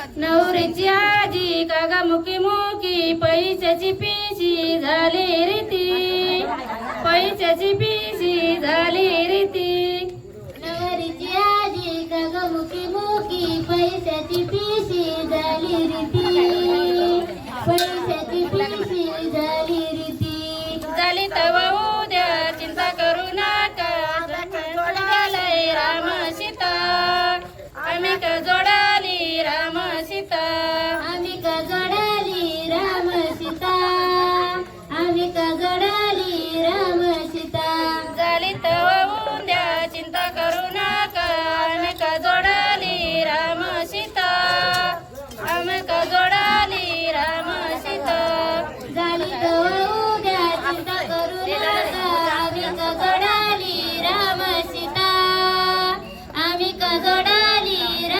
नवरीची आजी कागा मुकी झाली रीती. पैशाची पिशी झाली रीती. नवरीची आजी कागा मुकी मुकी पैशाची पिशी झाली रीती. पैशाची पिशी झाली रीती. झाली तवा 見たい。